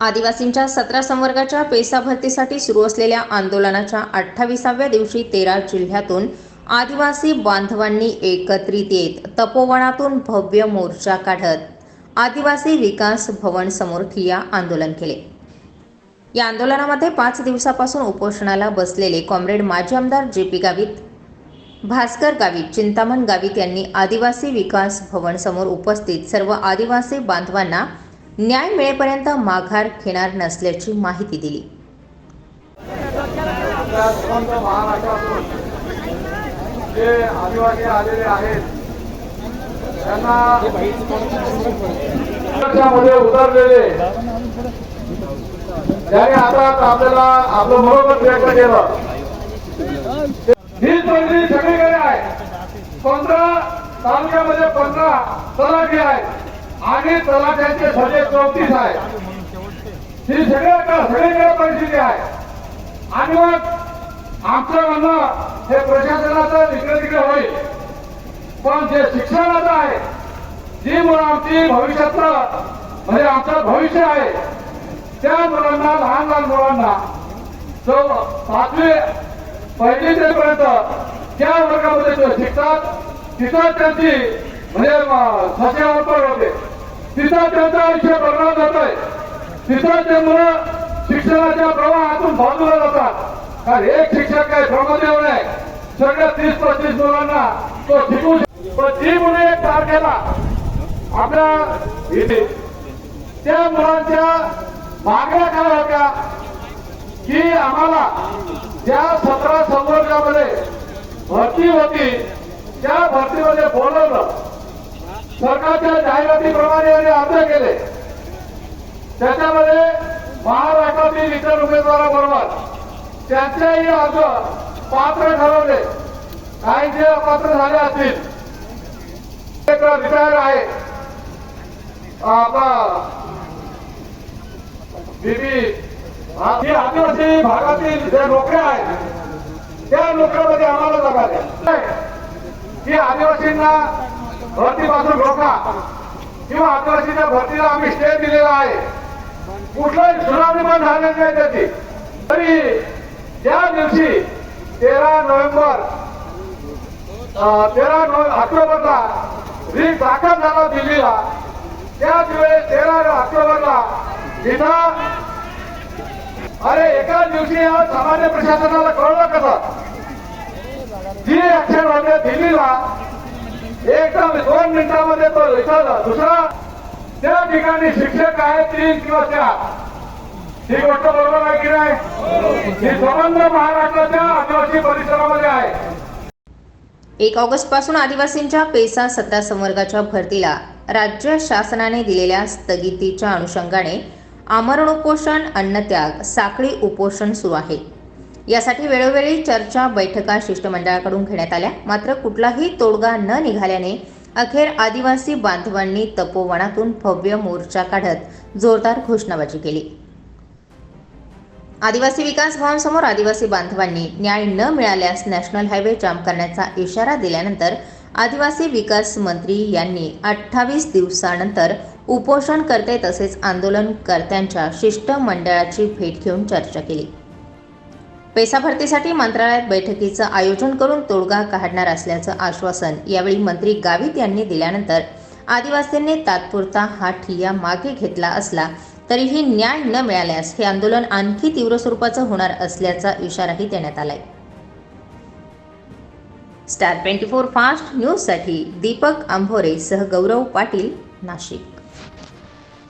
आदिवासींच्या सतरा संवर्गाच्या पेसा भरतीसाठी सुरू असलेल्या आंदोलनाच्या अठ्ठावीसाव्या दिवशी तेरा जिल्ह्यातून आदिवासी बांधवांनी एकत्रित येत तपोवनातून भव्य मोर्चा काढत आदिवासी विकास भवन समोर ठिय्या आंदोलन केले. या आंदोलनामध्ये पाच दिवसापासून उपोषणाला बसलेले कॉम्रेड माजी आमदार जे पी गावित भास्कर गावित चिंतामण गावित यांनी आदिवासी विकास भवन समोर उपस्थित सर्व आदिवासी बांधवांना न्याय मिळेपर्यंत माघार घेणार नसल्याची माहिती दिली. जे आदिवासी आलेले आहेत त्यांना उतरलेले. आता आपल्याला आपलं बरोबर व्यक्त केलं. सगळीकडे आहे. पंधरा तालुक्यामध्ये पंधरा तलाठी आहेत आणि तलाठ्यांचे सगळे चौतीस आहे. ही सगळ्या सगळीकडे परिस्थिती आहे. आणि मग आमचं म्हणणं हे प्रशासनाचं इकडे तिकडे होईल. पण जे शिक्षणाचं आहे जी मुलं आमची भविष्यातलं म्हणजे आमचं भविष्य आहे त्या मुलांना लहान लहान मुलांना जो पाचवी पहिली ते पर्यंत त्या वर्गामध्ये शिकतात तिथं त्यांची म्हणजे सस्यावर होते. तिथं त्यांचं आयुष्य बदलाव जात आहे तिथं ते मुलं शिक्षणाच्या प्रवाहातून बाजूला जातात. कारण एक शिक्षक काय ब्रह्मदेव नाही. सगळ्या तीस पस्तीस मुलांना तो शिकू शकतो पण जी मुले एक तारखेला आपल्या इथे त्या मुलांच्या मागण्या काय होत्या? की आम्हाला ज्या सतरा संवर्गामध्ये भरती होती त्या भरतीमध्ये बोलवलं. सरकारच्या जाहिरातीप्रमाणे यांनी अर्ज केले. त्याच्यामध्ये महाराष्ट्रातील इतर उमेदवाराबरोबर त्यांचेही अर्ज पात्र ठरवले. काही जे अपात्र झाले असतील एक रिटायर आहे. आदिवासी भागातील जे नोकऱ्या आहेत त्या नोकऱ्यामध्ये आम्हाला जागा द्या. की आदिवासींना भरतीपासून रोखा. किंवा आदिवासीच्या भरतीला आम्ही स्टे दिलेला आहे. कुठलाही सुनावणी पण झालेली नाही त्याची. तरी त्या दिवशी तेरा नोव्हेंबर तेरा ऑक्टोबरला जी दाखल झाला दिल्लीला. त्याच वेळेस तेरा ऑक्टोबरला तिथं अरे एकाच दिवशी या सामान्य प्रशासनाला कळलं कसं? जी ऍक्शन होते दिल्लीला एकदम दोन मिनिटामध्ये तो विचारला दुसरा. त्या ठिकाणी शिक्षक आहेत तीन किंवा चार ही गोष्ट बरोबर आहे की नाही? ही स्वतंत्र महाराष्ट्राच्या आदिवासी परिसरामध्ये आहे. एक ऑगस्टपासून आदिवासींच्या पेसा सत्ता संवर्गाच्या भरतीला राज्य शासनाने दिलेल्या स्थगितीच्या अनुषंगाने आमरण उपोषण अन्नत्याग साखळी उपोषण सुरू आहे. यासाठी वेळोवेळी चर्चा बैठका शिष्टमंडळाकडून घेण्यात आल्या. मात्र कुठलाही तोडगा न निघाल्याने अखेर आदिवासी बांधवांनी तपोवनातून भव्य मोर्चा काढत जोरदार घोषणाबाजी केली. आदिवासी विकास भवनसमोर आदिवासी बांधवांनी न्याय न मिळाल्यास नॅशनल हायवे जाम करण्याचा इशारा दिल्यानंतर आदिवासी विकास मंत्री यांनी अठ्ठावीस दिवसानंतर उपोषणकर्ते तसेच आंदोलनकर्त्यांच्या शिष्टमंडळाची भेट घेऊन चर्चा केली. पैसा भरतीसाठी मंत्रालयात बैठकीचं आयोजन करून तोडगा काढणार असल्याचं आश्वासन यावेळी मंत्री गावित यांनी दिल्यानंतर आदिवासींनी तात्पुरता हा ठिय्या मागे घेतला असला तरीही न्याय न मिळाल्यास हे आंदोलन आणखी तीव्र स्वरूपाचं होणार असल्याचा इशाराही देण्यात आलाय. स्टार ट्वेंटी फोर फास्ट न्यूजसाठी दीपक आंभोरे सह गौरव पाटील नाशिक.